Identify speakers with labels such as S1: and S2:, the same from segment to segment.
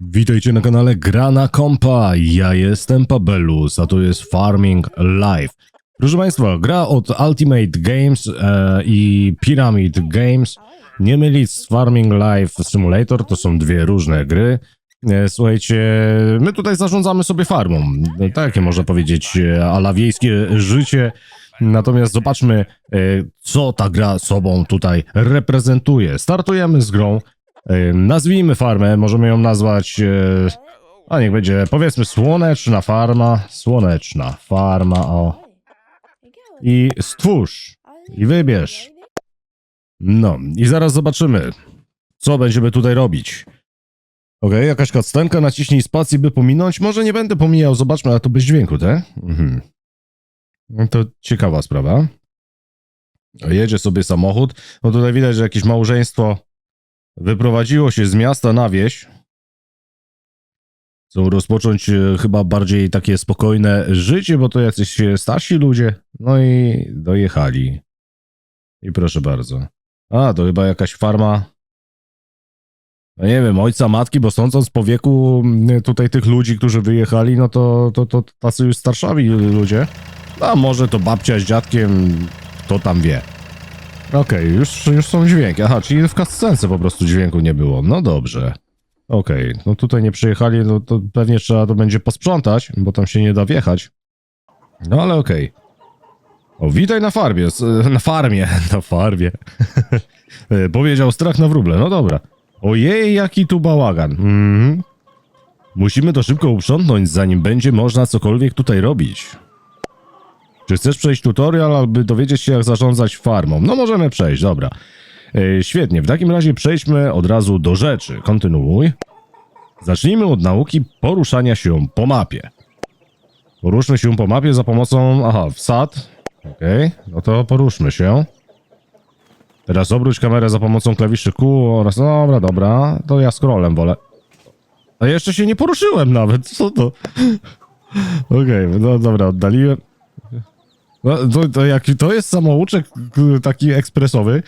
S1: Witajcie na kanale Grana Kompa. Ja jestem Pabelus, a to jest Farming Live. Proszę Państwa, gra od Ultimate Games e, i Pyramid Games. Nie mylić z Farming Live Simulator, to są dwie różne gry. E, słuchajcie, my tutaj zarządzamy sobie farmą. E, Takie można powiedzieć, e, ala wiejskie życie. Natomiast zobaczmy, e, co ta gra sobą tutaj reprezentuje. Startujemy z grą. Nazwijmy farmę, możemy ją nazwać. e, A niech będzie, powiedzmy, słoneczna farma. Słoneczna farma, o. I stwórz. I wybierz. No, i zaraz zobaczymy, co będziemy tutaj robić. Okej, jakaś kactenka, naciśnij spację, by pominąć. Może nie będę pomijał, zobaczmy, ale to bez dźwięku, tak? Mhm. No to ciekawa sprawa. Jedzie sobie samochód. No tutaj widać, że jakieś małżeństwo wyprowadziło się z miasta na wieś. Chcą rozpocząć e, chyba bardziej takie spokojne życie, bo to jacyś e, starsi ludzie. No i dojechali. I proszę bardzo. A, to chyba jakaś farma. No nie wiem, ojca, matki, bo sądząc po wieku tutaj tych ludzi, którzy wyjechali, no to, to, to tacy już starszawi ludzie. A może to babcia z dziadkiem, kto tam wie. Okej, już, już są dźwięki. Aha, czyli w kascence po prostu dźwięku nie było. No dobrze. Okej, no tutaj nie przyjechali, no to pewnie trzeba to będzie posprzątać, bo tam się nie da wjechać. No ale okej. O, witaj na farmie, na farmie, na farmie. Powiedział strach na wróble, no dobra. Ojej, jaki tu bałagan. Mhm. Musimy to szybko uprzątnąć, zanim będzie można cokolwiek tutaj robić. Czy chcesz przejść tutorial, aby dowiedzieć się, jak zarządzać farmą? No możemy przejść, dobra. E, świetnie, w takim razie przejdźmy od razu do rzeczy. Kontynuuj. Zacznijmy od nauki poruszania się po mapie. Poruszmy się po mapie za pomocą... Aha, wsad. Okej, no to poruszmy się. Teraz obróć kamerę za pomocą klawiszy Q oraz... Dobra, dobra, to ja scrollem wolę. A jeszcze się nie poruszyłem nawet, co to? Okej, no dobra, oddaliłem. No, to, to jak to jest samouczek taki ekspresowy,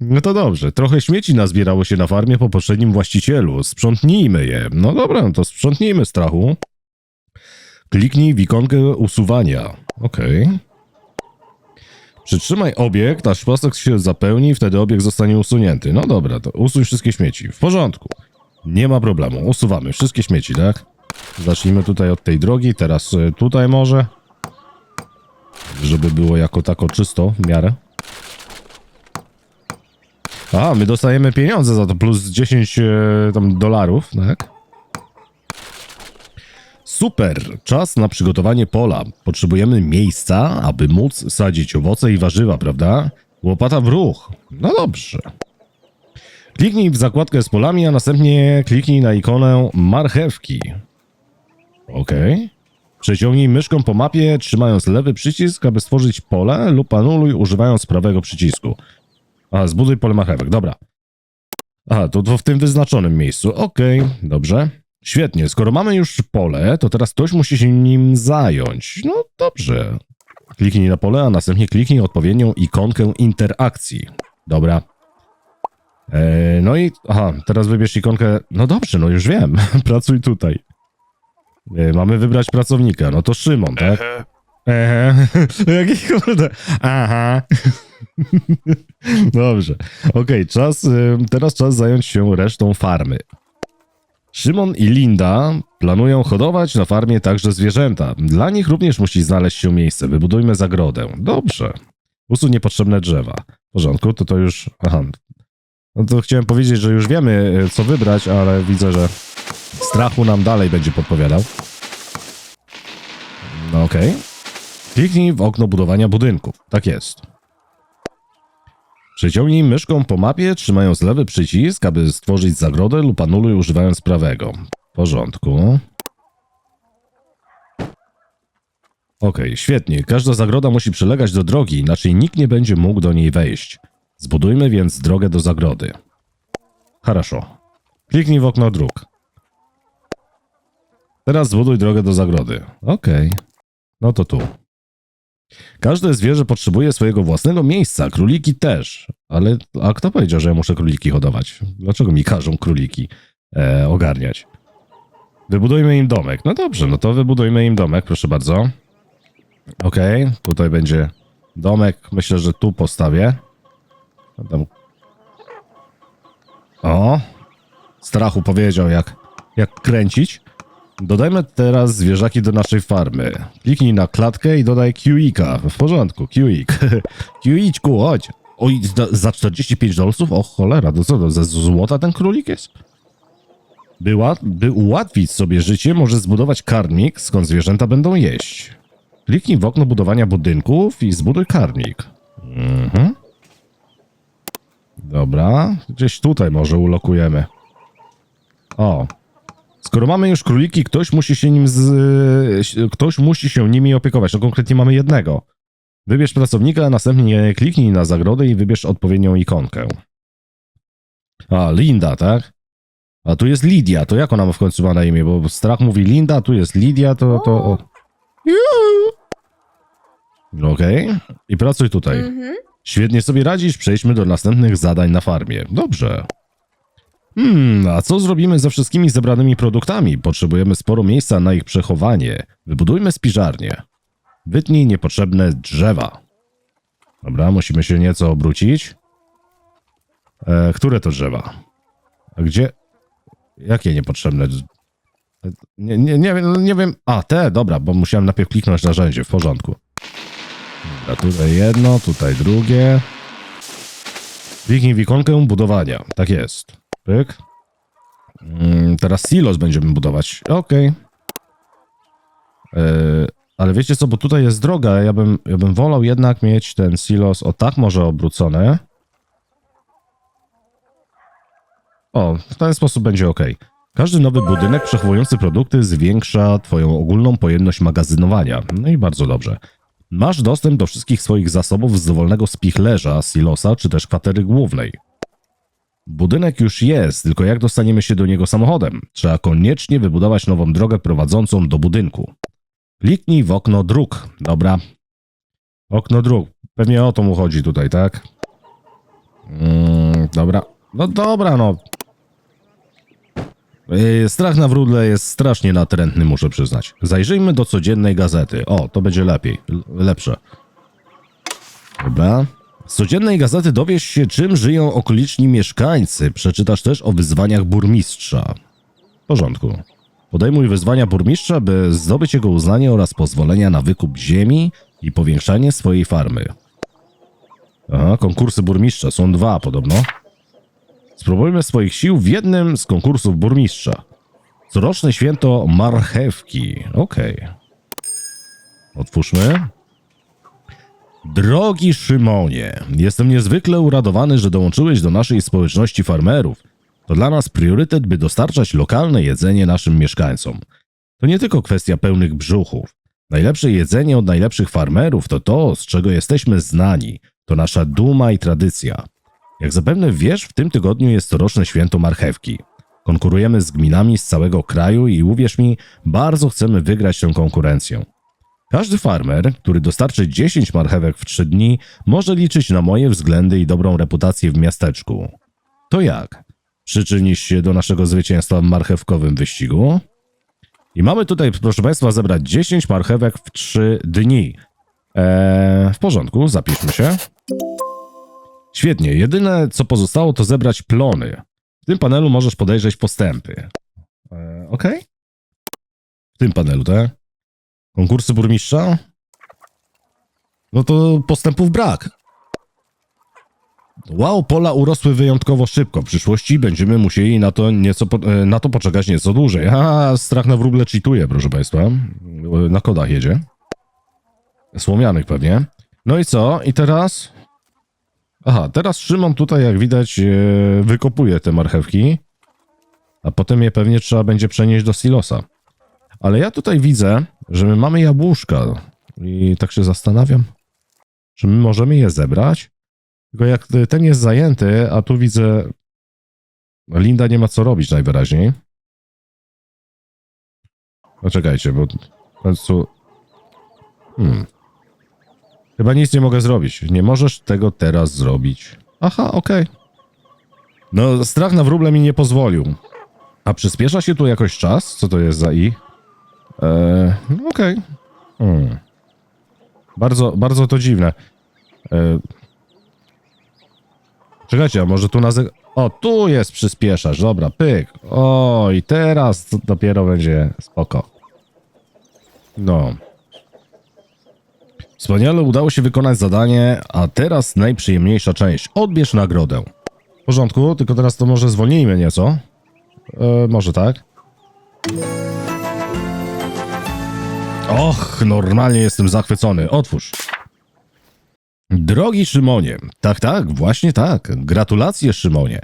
S1: no to dobrze. Trochę śmieci nazbierało się na farmie po poprzednim właścicielu. Sprzątnijmy je. No dobra, no to sprzątnijmy strachu. Kliknij w ikonkę usuwania. Okej. Przytrzymaj obiekt, aż pasek się zapełni, wtedy obiekt zostanie usunięty. No dobra, to usuń wszystkie śmieci. W porządku. Nie ma problemu. Usuwamy wszystkie śmieci, tak? Zacznijmy tutaj od tej drogi, teraz y, tutaj może żeby było jako tako czysto w miarę. A, my dostajemy pieniądze za to, plus 10 e, tam dolarów, tak? Super, czas na przygotowanie pola. Potrzebujemy miejsca, aby móc sadzić owoce i warzywa, prawda? Łopata w ruch. No dobrze. Kliknij w zakładkę z polami, a następnie kliknij na ikonę marchewki. Okej. Przeciągnij myszką po mapie, trzymając lewy przycisk, aby stworzyć pole lub anuluj używając prawego przycisku. A, zbuduj pole marchewek, dobra. Aha, to, to w tym wyznaczonym miejscu. Okej, dobrze. Świetnie, skoro mamy już pole, to teraz ktoś musi się nim zająć. No dobrze. Kliknij na pole, a następnie kliknij odpowiednią ikonkę interakcji. Dobra. Eee, no i, aha, teraz wybierz ikonkę. No dobrze, no już wiem. Pracuj tutaj. E, Mamy wybrać pracownika. No to Szymon, tak? Ehe. Jaki kurde. Aha. Dobrze. Okej, czas. y, Teraz czas zająć się resztą farmy. Szymon i Linda planują hodować na farmie także zwierzęta. Dla nich również musi znaleźć się miejsce. Wybudujmy zagrodę. Dobrze. Usuń niepotrzebne drzewa. W porządku, to to już... Aha. No to chciałem powiedzieć, że już wiemy, y, co wybrać, ale widzę, że strachu nam dalej będzie podpowiadał. No okej. Kliknij w okno budowania budynków. Tak jest. Przeciągnij myszką po mapie, trzymając lewy przycisk, aby stworzyć zagrodę lub anuluj używając prawego. W porządku. Okej, świetnie. Każda zagroda musi przylegać do drogi, inaczej nikt nie będzie mógł do niej wejść. Zbudujmy więc drogę do zagrody. Хорошо. Kliknij w okno dróg. Teraz zbuduj drogę do zagrody. Okej. No to tu. Każde zwierzę potrzebuje swojego własnego miejsca, króliki też. Ale a kto powiedział, że ja muszę króliki hodować? Dlaczego mi każą króliki e, ogarniać? Wybudujmy im domek. No dobrze, no to wybudujmy im domek, proszę bardzo. Okej, tutaj będzie domek. Myślę, że tu postawię. Tam... O! Strachu powiedział, jak, jak kręcić. Dodajmy teraz zwierzaki do naszej farmy. Kliknij na klatkę i dodaj QI-ka. W porządku, QI. QI-czku, chodź. Oj, za, za 45 dolców? O cholera, to co to, ze złota ten królik jest? By, by ułatwić sobie życie, może zbudować karmik, skąd zwierzęta będą jeść. Kliknij w okno budowania budynków i zbuduj karmik. Mhm. Dobra, gdzieś tutaj może ulokujemy. O. Skoro mamy już króliki, ktoś musi się nim z... ktoś musi się nimi opiekować. No konkretnie mamy jednego. Wybierz pracownika, następnie kliknij na zagrodę i wybierz odpowiednią ikonkę. A, Linda, tak? A tu jest Lidia, to jak ona ma w końcu ma na imię? Bo strach mówi Linda, tu jest Lidia, to... to... o. Okej. I pracuj tutaj.
S2: Mhm.
S1: Świetnie sobie radzisz, przejdźmy do następnych zadań na farmie. Dobrze. Hmm, a co zrobimy ze wszystkimi zebranymi produktami? Potrzebujemy sporo miejsca na ich przechowanie. Wybudujmy spiżarnię. Wytnij niepotrzebne drzewa. Dobra, musimy się nieco obrócić. E, które to drzewa? A gdzie? Jakie niepotrzebne? E, Nie, nie, nie, wiem, nie wiem. A, te, dobra, bo musiałem najpierw kliknąć narzędzie, w porządku. Dobra, tutaj jedno, tutaj drugie. Kliknij w budowania. Tak jest. Pyk. Mm, teraz silos będziemy budować. Okej. Yy, ale wiecie co, bo tutaj jest droga. Ja bym, ja bym wolał jednak mieć ten silos o tak może obrócony. O, w ten sposób będzie ok. Każdy nowy budynek przechowujący produkty zwiększa twoją ogólną pojemność magazynowania. No i bardzo dobrze. Masz dostęp do wszystkich swoich zasobów z dowolnego spichlerza, silosa czy też kwatery głównej. Budynek już jest, tylko jak dostaniemy się do niego samochodem? Trzeba koniecznie wybudować nową drogę prowadzącą do budynku. Kliknij w okno dróg. Dobra. Okno dróg. Pewnie o to mu chodzi tutaj, tak? Mm, dobra. No dobra, no. Yy, Strach na wróble jest strasznie natrętny, muszę przyznać. Zajrzyjmy do codziennej gazety. O, to będzie lepiej, lepsze. Dobra. Z codziennej gazety dowiesz się, czym żyją okoliczni mieszkańcy. Przeczytasz też o wyzwaniach burmistrza. W porządku. Podejmuj wyzwania burmistrza, by zdobyć jego uznanie oraz pozwolenia na wykup ziemi i powiększanie swojej farmy. Aha, konkursy burmistrza są dwa podobno. Spróbujmy swoich sił w jednym z konkursów burmistrza. Coroczne święto marchewki. Okej. Otwórzmy. Drogi Szymonie, jestem niezwykle uradowany, że dołączyłeś do naszej społeczności farmerów. To dla nas priorytet, by dostarczać lokalne jedzenie naszym mieszkańcom. To nie tylko kwestia pełnych brzuchów. Najlepsze jedzenie od najlepszych farmerów to to, z czego jesteśmy znani. To nasza duma i tradycja. Jak zapewne wiesz, w tym tygodniu jest coroczne święto marchewki. Konkurujemy z gminami z całego kraju i uwierz mi, bardzo chcemy wygrać tę konkurencję. Każdy farmer, który dostarczy 10 marchewek w 3 dni, może liczyć na moje względy i dobrą reputację w miasteczku. To jak? Przyczynisz się do naszego zwycięstwa w marchewkowym wyścigu? I mamy tutaj, proszę Państwa, zebrać 10 marchewek w 3 dni. Eee, w porządku, zapiszmy się. Świetnie, jedyne co pozostało to zebrać plony. W tym panelu możesz podejrzeć postępy. Eee, ok? W tym panelu, tak? Konkursy burmistrza? No to postępów brak. Wow, pola urosły wyjątkowo szybko. W przyszłości będziemy musieli na to, nieco, e, na to poczekać nieco dłużej. A, strach na wróble cheatuje, proszę Państwa. E, Na kodach jedzie. Słomianych pewnie. No i co? I teraz? Aha, teraz Szymon tutaj, jak widać, e, wykopuje te marchewki. A potem je pewnie trzeba będzie przenieść do silosa. Ale ja tutaj widzę, że my mamy jabłuszka. I tak się zastanawiam, czy my możemy je zebrać? Tylko jak ten jest zajęty, a tu widzę. Linda nie ma co robić najwyraźniej. No czekajcie, bo w końcu. Hmm. Chyba nic nie mogę zrobić. Nie możesz tego teraz zrobić. Aha, okej. No, strach na wróble mi nie pozwolił. A przyspiesza się tu jakoś czas? Co to jest za i? Eee, no okej. Hmm. Bardzo, bardzo to dziwne. Eee, czekajcie, a może tu na zeg- O, tu jest przyspieszacz, dobra, pyk. O, i teraz dopiero będzie spoko. No. Wspaniale udało się wykonać zadanie, a teraz najprzyjemniejsza część. Odbierz nagrodę. W porządku, tylko teraz to może zwolnijmy nieco. E, może tak. Och, normalnie jestem zachwycony. Otwórz. Drogi Szymonie, tak, tak, właśnie tak. Gratulacje, Szymonie.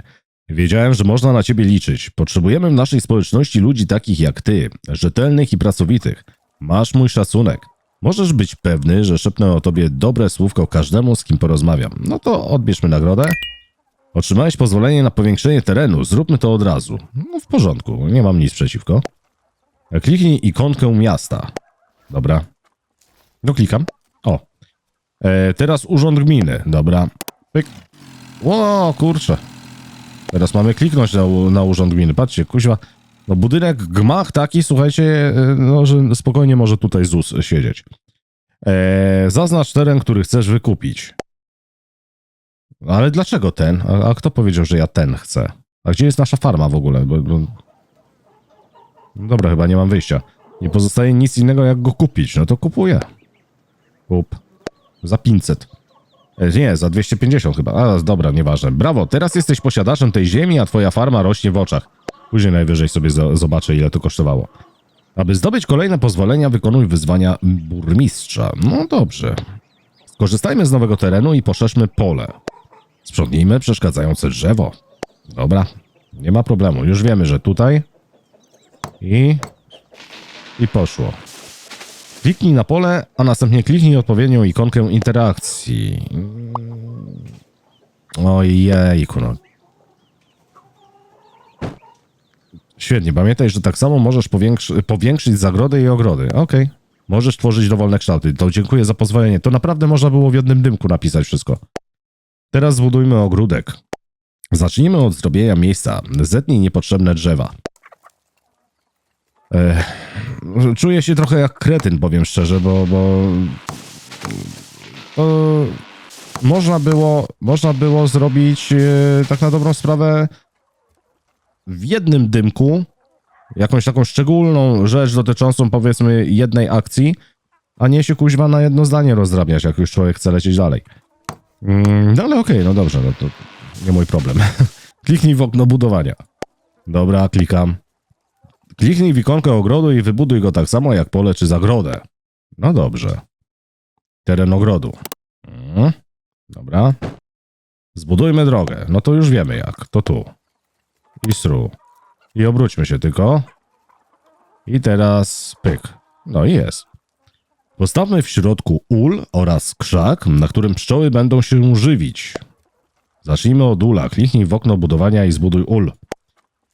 S1: Wiedziałem, że można na ciebie liczyć. Potrzebujemy w naszej społeczności ludzi takich jak ty, rzetelnych i pracowitych. Masz mój szacunek. Możesz być pewny, że szepnę o tobie dobre słówko każdemu, z kim porozmawiam. No to odbierzmy nagrodę. Otrzymałeś pozwolenie na powiększenie terenu, zróbmy to od razu. No w porządku, nie mam nic przeciwko. Kliknij ikonkę miasta. Dobra. No klikam. O. E, teraz urząd gminy. Dobra. Pyk. Ło, kurczę. Teraz mamy kliknąć na, na urząd gminy. Patrzcie, kuźwa. No budynek, gmach taki, słuchajcie, e, no, że spokojnie może tutaj ZUS siedzieć. E, zaznacz teren, który chcesz wykupić. Ale dlaczego ten? A, a kto powiedział, że ja ten chcę? A gdzie jest nasza farma w ogóle? Bo, bo... Dobra, chyba nie mam wyjścia. Nie pozostaje nic innego, jak go kupić. No to kupuję. Kup. Za 500. E, Nie, za 250 chyba. A, dobra, nieważne. Brawo, teraz jesteś posiadaczem tej ziemi, a twoja farma rośnie w oczach. Później najwyżej sobie zo- zobaczę, ile to kosztowało. Aby zdobyć kolejne pozwolenia, wykonuj wyzwania burmistrza. No dobrze. Skorzystajmy z nowego terenu i poszerzmy pole. Sprzątnijmy przeszkadzające drzewo. Dobra, nie ma problemu. Już wiemy, że tutaj i i poszło. Kliknij na pole, a następnie kliknij odpowiednią ikonkę interakcji. Ojejku, no. Świetnie, pamiętaj, że tak samo możesz powiększy, powiększyć zagrody i ogrody. Okej. Możesz tworzyć dowolne kształty. To dziękuję za pozwolenie. To naprawdę można było w jednym dymku napisać wszystko. Teraz zbudujmy ogródek. Zacznijmy od zrobienia miejsca. Zetnij niepotrzebne drzewa. Czuję się trochę jak kretyn, powiem szczerze, bo, bo to można było, można było zrobić e, tak na dobrą sprawę w jednym dymku jakąś taką szczególną rzecz dotyczącą powiedzmy jednej akcji, a nie się kuźwa na jedno zdanie rozdrabniać, jak już człowiek chce lecieć dalej. No ale okej, no dobrze, no to nie mój problem. Kliknij w okno budowania. Dobra, klikam. Kliknij w ikonkę ogrodu i wybuduj go tak samo jak pole czy zagrodę. No dobrze. Teren ogrodu. Mhm. Dobra. Zbudujmy drogę. No to już wiemy jak. To tu. I stru. I obróćmy się tylko. I teraz pyk. No i jest. Postawmy w środku ul oraz krzak, na którym pszczoły będą się żywić. Zacznijmy od ula. Kliknij w okno budowania i zbuduj ul.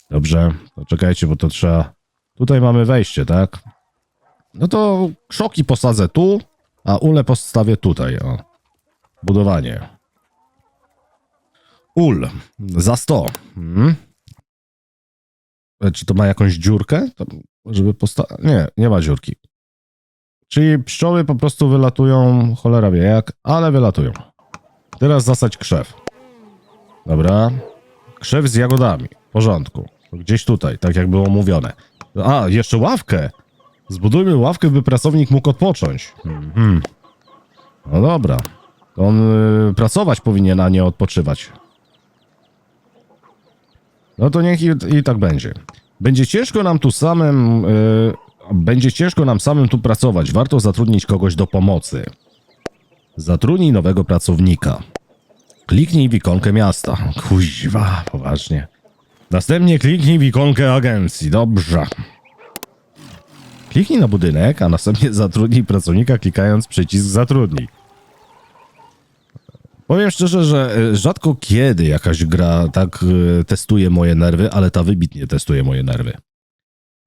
S1: Dobrze, to czekajcie, bo to trzeba. Tutaj mamy wejście, tak? No to krzoki posadzę tu, a ule postawię tutaj. O. Budowanie. Ul za 100. Hmm. E, Czy to ma jakąś dziurkę? To, żeby postawić. Nie, nie ma dziurki. Czyli pszczoły po prostu wylatują, cholera wie jak, ale wylatują. Teraz zasać krzew. Dobra. Krzew z jagodami. W porządku. Gdzieś tutaj, tak jak było mówione. A, jeszcze ławkę. Zbudujmy ławkę, by pracownik mógł odpocząć. Mhm. No dobra. On y, pracować powinien, a nie odpoczywać. No to niech i, i tak będzie. Będzie ciężko nam tu samym. y, będzie ciężko nam samym tu pracować. Warto zatrudnić kogoś do pomocy. Zatrudnij nowego pracownika. Kliknij w ikonkę miasta. Kuźwa, poważnie. Następnie kliknij w ikonkę agencji. Dobrze. Kliknij na budynek, a następnie zatrudnij pracownika klikając przycisk zatrudnij. Powiem szczerze, że e, rzadko kiedy jakaś gra tak e, testuje moje nerwy, ale ta wybitnie testuje moje nerwy.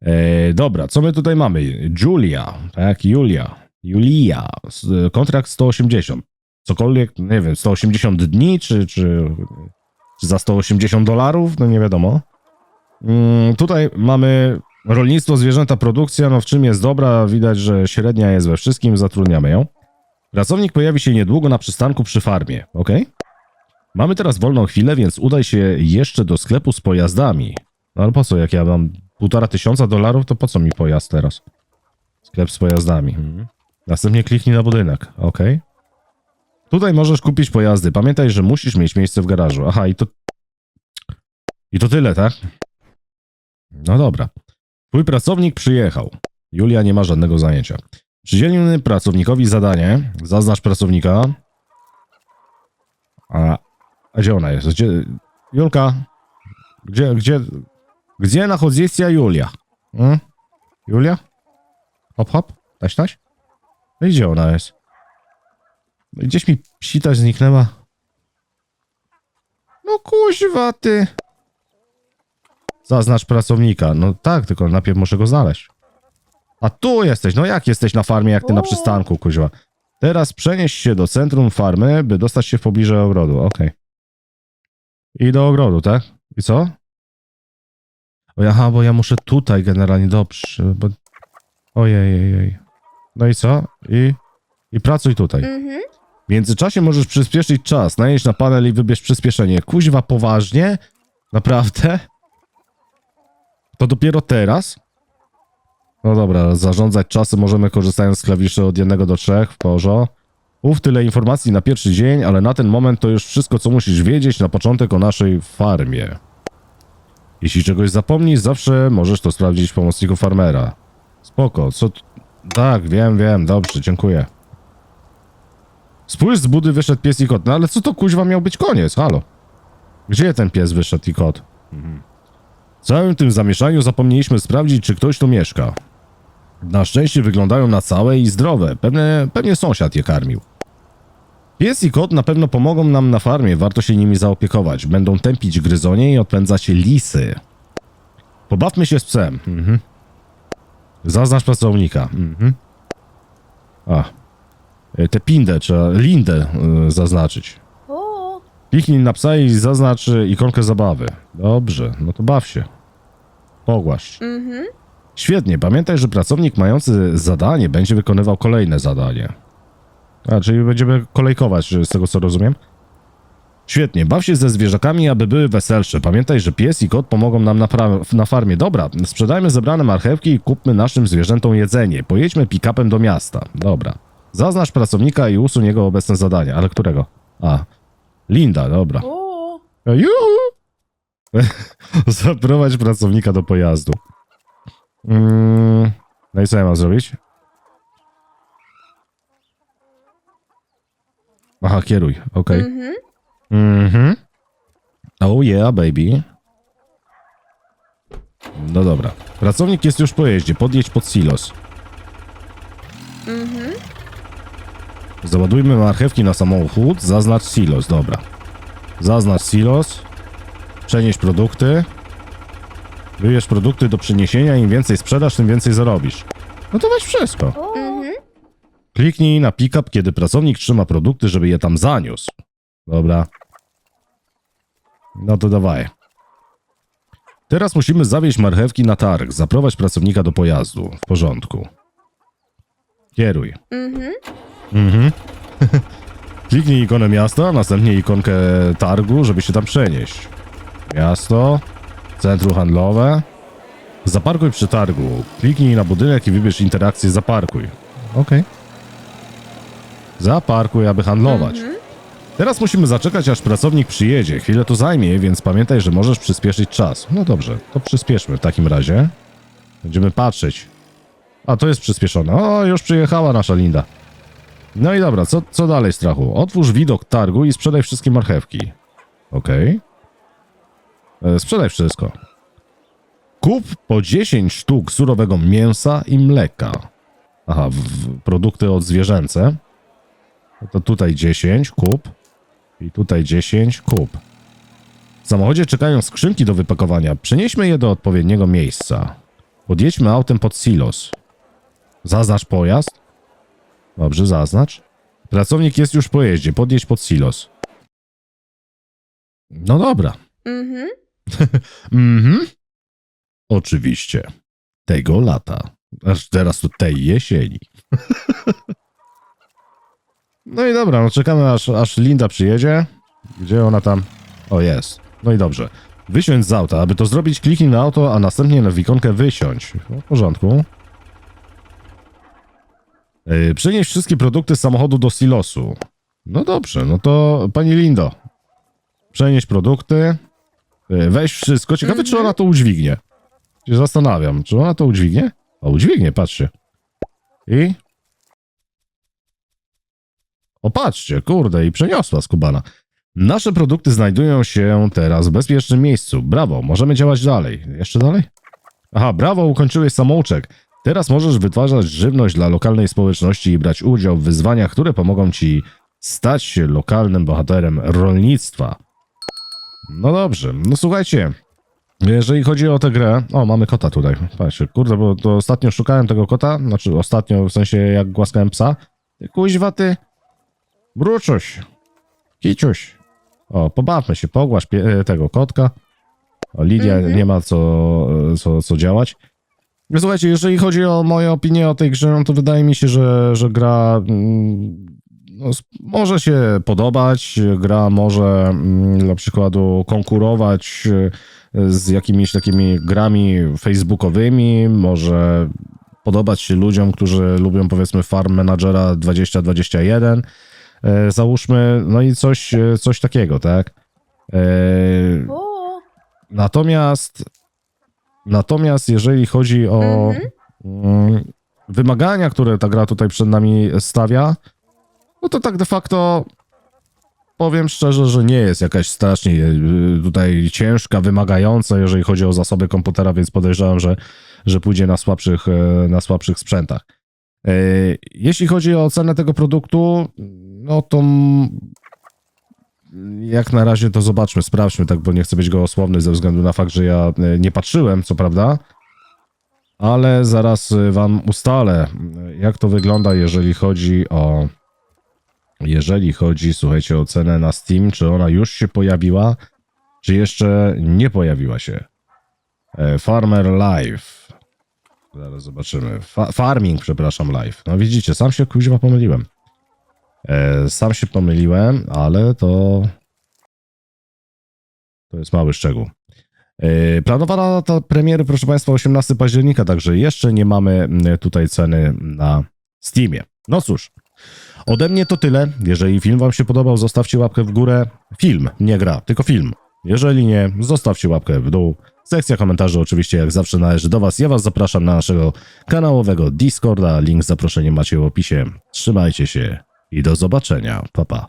S1: E, dobra, co my tutaj mamy? Julia, tak, Julia. Julia, s- kontrakt 180. Cokolwiek, nie wiem, 180 dni, czy, czy za 180 dolarów? No nie wiadomo. Mm, tutaj mamy rolnictwo, zwierzęta, produkcja. No w czym jest dobra? Widać, że średnia jest we wszystkim. Zatrudniamy ją. Pracownik pojawi się niedługo na przystanku przy farmie. Ok? Mamy teraz wolną chwilę, więc udaj się jeszcze do sklepu z pojazdami. No ale po co? Jak ja mam półtora tysiąca dolarów, to po co mi pojazd teraz? Sklep z pojazdami. Mhm. Następnie kliknij na budynek. Ok. Tutaj możesz kupić pojazdy. Pamiętaj, że musisz mieć miejsce w garażu. Aha, i to. I to tyle, tak? No dobra. Twój pracownik przyjechał. Julia nie ma żadnego zajęcia. Przydzielimy pracownikowi zadanie. Zaznacz pracownika. A, a gdzie ona jest? Gdzie, Julka? Gdzie, gdzie, gdzie nachodzicja Julia? Hmm? Julia? Hop, hop? Taś, taś? No gdzie ona jest? No Gdzieś mi psita zniknęła. No kuźwa ty. Zaznacz pracownika. No tak, tylko najpierw muszę go znaleźć. A tu jesteś. No jak jesteś na farmie, jak ty na przystanku, kuźwa? Teraz przenieś się do centrum farmy, by dostać się w pobliże ogrodu. Okej. I do ogrodu, tak? I co? O, aha, bo ja muszę tutaj generalnie dobrze, bo... Ojej, ojej, ojej. No i co? I... I pracuj tutaj.
S2: Mhm.
S1: Międzyczasie możesz przyspieszyć czas. Najedź na panel i wybierz przyspieszenie. Kuźwa, poważnie? Naprawdę? To dopiero teraz? No dobra, zarządzać czasem możemy korzystając z klawiszy od 1 do 3 w porzo. Uf, tyle informacji na pierwszy dzień, ale na ten moment to już wszystko, co musisz wiedzieć na początek o naszej farmie. Jeśli czegoś zapomnisz, zawsze możesz to sprawdzić w pomocniku farmera. Spoko, co... Tak, wiem, wiem, dobrze, dziękuję. Spójrz, z budy wyszedł pies i kot. No ale co to kuźwa miał być koniec? Halo. Gdzie ten pies wyszedł i kot? W całym tym zamieszaniu zapomnieliśmy sprawdzić, czy ktoś tu mieszka. Na szczęście wyglądają na całe i zdrowe. Pewnie, pewnie sąsiad je karmił. Pies i kot na pewno pomogą nam na farmie, warto się nimi zaopiekować. Będą tępić gryzonie i odpędzać lisy. Pobawmy się z psem. Mhm. Zaznacz pracownika. Mhm. A, E, Tę pindę trzeba, lindę y, zaznaczyć.
S2: O.
S1: Kliknij na psa i zaznacz ikonkę zabawy. Dobrze, no to baw się. Pogłasz.
S2: Mhm.
S1: Świetnie, pamiętaj, że pracownik mający zadanie będzie wykonywał kolejne zadanie. A, czyli będziemy kolejkować, z tego co rozumiem. Świetnie, baw się ze zwierzakami, aby były weselsze. Pamiętaj, że pies i kot pomogą nam na, pra- na farmie. Dobra, sprzedajmy zebrane marchewki i kupmy naszym zwierzętom jedzenie. Pojedźmy pick-upem do miasta. Dobra. Zaznacz pracownika i usuń jego obecne zadanie. Ale którego? A, Linda, dobra.
S2: O.
S1: Juhu! Zaprowadź pracownika do pojazdu. Mm, no i co ja mam zrobić? Aha, kieruj, okej.
S2: Mhm.
S1: Mhm. Oh yeah, baby. No dobra. Pracownik jest już w pojeździe. Podjedź pod silos.
S2: Mhm.
S1: Załadujmy marchewki na samochód. Zaznacz silos, dobra. Zaznacz silos. Przenieś produkty. Wybierz produkty do przeniesienia. Im więcej sprzedasz, tym więcej zarobisz. No to weź wszystko.
S2: Mhm.
S1: Kliknij na pick-up, kiedy pracownik trzyma produkty, żeby je tam zaniósł. Dobra. No to dawaj. Teraz musimy zawieźć marchewki na targ. Zaprowadź pracownika do pojazdu. W porządku. Kieruj.
S2: Mhm.
S1: Mhm. Kliknij ikonę miasta, a następnie ikonkę targu, żeby się tam przenieść. Miasto, centrum handlowe. Zaparkuj przy targu. Kliknij na budynek i wybierz interakcję zaparkuj. Okej. Zaparkuj, aby handlować.
S2: Mhm.
S1: Teraz musimy zaczekać, aż pracownik przyjedzie. Chwilę to zajmie, więc pamiętaj, że możesz przyspieszyć czas. No dobrze, to przyspieszmy w takim razie. Będziemy patrzeć. A, to jest przyspieszone. O, już przyjechała nasza Linda. No i dobra, co, co dalej, strachu? Otwórz widok targu i sprzedaj wszystkie marchewki. Okej. E, Sprzedaj wszystko. Kup po 10 sztuk surowego mięsa i mleka. Aha, produkty odzwierzęce. No to tutaj 10, kup. I tutaj 10, kup. W samochodzie czekają skrzynki do wypakowania. Przenieśmy je do odpowiedniego miejsca. Podjedźmy autem pod silos. Zaznacz pojazd. Dobrze, zaznacz. Pracownik jest już w pojeździe. Podjedź pod silos. No dobra.
S2: Mhm.
S1: Mhm. Oczywiście. Tego lata. Aż teraz to tej jesieni. no i dobra, no czekamy aż, aż Linda przyjedzie. Gdzie ona tam? O, jest. No i dobrze. Wysiąść z auta. Aby to zrobić, kliknij na auto, a następnie na ikonkę wysiąść. No, w porządku. Yy, przenieść wszystkie produkty z samochodu do silosu. No dobrze, no to pani Lindo. Przenieść produkty. Yy, weź wszystko. Ciekawe, czy ona to udźwignie. Się zastanawiam, czy ona to udźwignie? O, udźwignie, patrzcie. I? O, patrzcie, kurde, i przeniosła skubana. Nasze produkty znajdują się teraz w bezpiecznym miejscu. Brawo, możemy działać dalej. Jeszcze dalej? Aha, brawo, ukończyłeś samouczek. Teraz możesz wytwarzać żywność dla lokalnej społeczności i brać udział w wyzwaniach, które pomogą ci stać się lokalnym bohaterem rolnictwa. No dobrze, no słuchajcie. Jeżeli chodzi o tę grę. O, mamy kota tutaj. Patrzcie, kurde, bo to ostatnio szukałem tego kota. Znaczy, ostatnio w sensie jak głaskałem psa. Kuźwa, ty. Bruczuś. Kiciuś. O, pobawmy się, pogłasz tego kotka. O, Lidia
S2: Mhm.
S1: nie ma co, co, co działać. Słuchajcie, jeżeli chodzi o moje opinie o tej grze, no to wydaje mi się, że, że gra mm, no, może się podobać, gra może mm, dla przykładu konkurować e, z jakimiś takimi grami facebookowymi, może podobać się ludziom, którzy lubią powiedzmy Farm Managera 2021, e, załóżmy, no i coś, e, coś takiego, tak? E, Natomiast, natomiast jeżeli chodzi o
S2: Mhm.
S1: mm, wymagania, które ta gra tutaj przed nami stawia, no to tak de facto powiem szczerze, że nie jest jakaś strasznie y, tutaj ciężka, wymagająca, jeżeli chodzi o zasoby komputera, więc podejrzewam, że, że pójdzie na słabszych, e, na słabszych sprzętach. E, Jeśli chodzi o cenę tego produktu, no to jak na razie to zobaczmy, sprawdźmy, tak, bo nie chcę być gołosłowny ze względu na fakt, że ja e, nie patrzyłem, co prawda, ale zaraz e, wam ustalę, e, jak to wygląda, jeżeli chodzi o jeżeli chodzi, słuchajcie, o cenę na Steam, czy ona już się pojawiła, czy jeszcze nie pojawiła się. Farmer Live. Zaraz zobaczymy. Fa farming, przepraszam, live. No widzicie, sam się kuźwa pomyliłem. E, sam się pomyliłem, ale to. To jest mały szczegół. E, Planowana data premiery, proszę Państwa, 18 października, także jeszcze nie mamy m, tutaj ceny na Steamie. No cóż, ode mnie to tyle. Jeżeli film Wam się podobał, zostawcie łapkę w górę. Film, nie gra, tylko film. Jeżeli nie, zostawcie łapkę w dół. Sekcja komentarzy oczywiście jak zawsze należy do Was. Ja Was zapraszam na naszego kanałowego Discorda. Link z zaproszeniem macie w opisie. Trzymajcie się i do zobaczenia. Pa, pa.